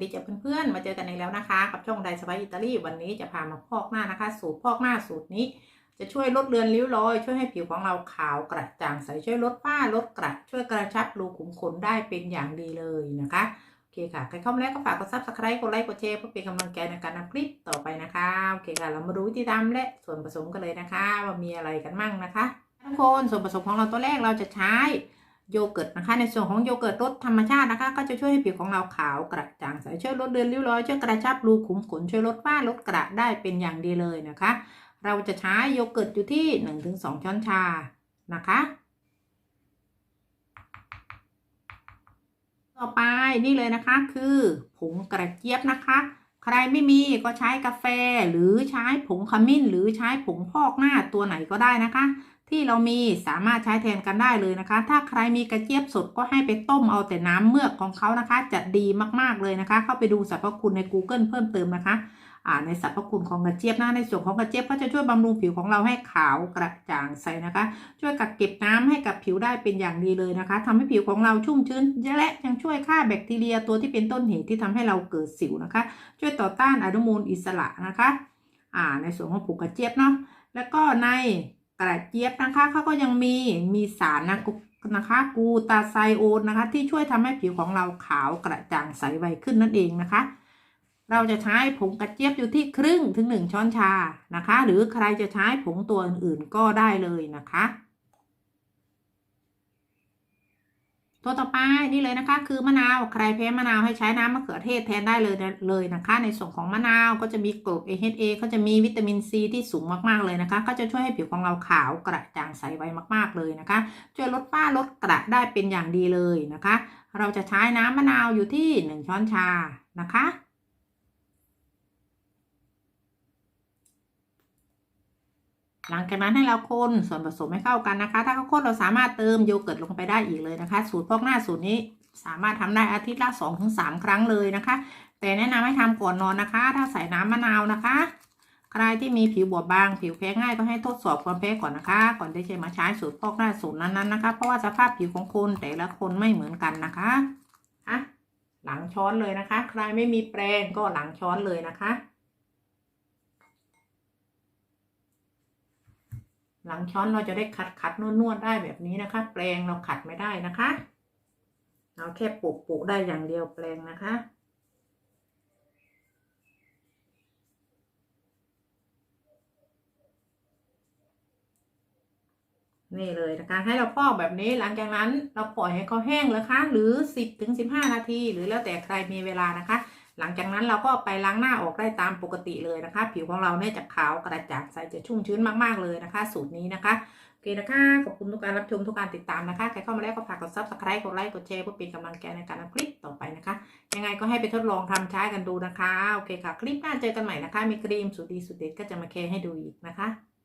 ดีจ้ะเพื่อนๆ มาเจอกันอีกแล้วนะคะ กับช่องไดสบายอิตาลีวันนี้จะพามาพอกหน้านะคะ สูตรพอกหน้าสูตรนี้ จะช่วยลดเลือนริ้วรอย ช่วยให้ผิวของเราขาวกระจ่างใสช่วยลดฝ้าลดกระช่วยกระชับรูขุมขนได้เป็นอย่างดีเลยนะคะโอเคค่ะใครเข้ามาแล้วก็ฝากกดซับสไครต์กดไลค์กดแชร์เพื่อเป็นกำลังใจในการทำคลิปต่อไปนะคะโอเคค่ะเรามาดูวิธีทำและส่วนผสมกันเลยนะคะ ว่ามีอะไรกันมั่งนะคะทุกคนส่วนผสมของเราตัวแรกเราจะใช้ โยเกิร์ตนะคะ ในส่วนของโยเกิร์ตรสธรรมชาตินะคะ ก็จะช่วยให้ผิวของเราขาวกระจ่างใสช่วยลดเลือนริ้วรอยช่วยกระชับรูขุมขนช่วยลดฝ้าลดกระได้เป็นอย่างดีเลยนะคะ เราจะใช้โยเกิร์ตอยู่ที่ 1-2 ช้อนชานะคะต่อไปนี่เลยนะคะคือผงกระเจี๊ยบนะคะ ใครไม่มีก็ใช้กาแฟหรือใช้ผงขมิ้น หรือใช้ผงพอกหน้าตัวไหนก็ได้นะคะ ที่เรามีสามารถใช้แทนกันได้เลยนะคะ ถ้าใครมีกระเจี๊ยบสดก็ให้ไปต้มเอาแต่น้ำเมือกของเขานะคะ จะดีมากๆเลยนะคะ เข้าไปดูสรรพคุณใน Google เพิ่มเติมนะคะในสรรพคุณของกระเจี๊ยบนะในส่วนของกระเจี๊ยบก็จะช่วยบำรุงผิวของเราให้ขาวกระจ่างใสนะคะ ช่วยกักเก็บน้ำให้กับผิวได้เป็นอย่างดีเลยนะคะทำให้ผิวของเราชุ่มชื้นและยังช่วยฆ่าแบคทีเรียตัวที่เป็นต้นเหตุที่ทำให้เราเกิดสิวนะคะ ช่วยต่อต้านอนุมูลอิสระนะคะในส่วนของผงกระเจี๊ยบเนาะแล้วก็ใน กระเจี๊ยบนะคะเขาก็ยังมีมีสารนะกุนะคะกูตาไซโอนนะคะ ที่ช่วยทำให้ผิวของเราขาวกระจ่างใสไวขึ้นนั่นเองนะคะ เราจะใช้ผงกระเจี๊ยบอยู่ที่ครึ่งถึงหนึ่งช้อนชานะคะ หรือใครจะใช้ผงตัวอื่นๆก็ได้เลยนะคะ ตัวต่อไปนี่เลยนะคะ คือมะนาวใครแพ้มะนาวให้ใช้น้ำมะเขือเทศแทนได้เลยเลยนะคะ ในส่วนของมะนาวก็จะมีกรด AHA ก็จะมีวิตามินซีที่สูงมากๆเลยนะคะ ก็จะช่วยให้ผิวของเราขาวกระจ่างใสไวมากๆเลยนะคะ ช่วยลดฝ้าลดกระได้เป็นอย่างดีเลยนะคะ เราจะใช้น้ำมะนาวอยู่ที่ 1 ช้อนชานะคะ หลังจากนั้นให้เราคนส่วนผสมให้เข้ากันนะคะ ถ้าเขาคนเราสามารถเติมโยเกิร์ตลงไปได้อีกเลยนะคะ สูตรพอกหน้าสูตรนี้สามารถทำได้อาทิตย์ละ2อถึงสครั้งเลยนะคะ แต่แนะนำให้ทำก่อนนอนนะคะ ถ้าใส่น้ำมะนาวนะคะ ใครที่มีผิวบอบบาง ผิวแพ้ง่ายก็ให้ทดสอบความแพ้ก่อนนะคะ ก่อนที่จะมาใช้สูตรพอกหน้าสูตรนั้นๆนะคะ เพราะว่าสภาพผิวของคนแต่ละคนไม่เหมือนกันนะคะอะหลังช้อนเลยนะคะ ใครไม่มีแปรงก็หลังช้อนเลยนะคะ หลังช้อนเราจะได้ขัดขัดนวดนวดได้แบบนี้นะคะ แปรงเราขัดไม่ได้นะคะเราแค่ปลูกปลูกได้อย่างเดียวแปรงนะคะ นี่เลยนะคะให้เราพอกแบบนี้หลังจากนั้นเราปล่อยให้เขาแห้งเลยคะหรือ 10ถึง15 นาที หรือแล้วแต่ใครมีเวลานะคะ หลังจากนั้นเราก็ไปล้างหน้าออกได้ตามปกติเลยนะคะ ผิวของเราเนี่ยจะขาวกระจ่างใสจะชุ่มชื้นมากๆเลยนะคะ สูตรนี้นะคะโอเคนะคะขอบคุณทุกการรับชมทุกการติดตามนะคะใครเข้ามาแล้วก็ฝากกด subscribe กดไลค์กดแชร์เพื่อเป็นกำลังใจในการทำคลิปต่อไปนะคะ ยังไงก็ให้ไปทดลองทำใช้กันดูนะคะโอเคค่ะ คลิปหน้าเจอกันใหม่นะคะ มีครีมสูตรดีสูตรเด็ดก็จะมาแชร์ให้ดูอีกนะคะ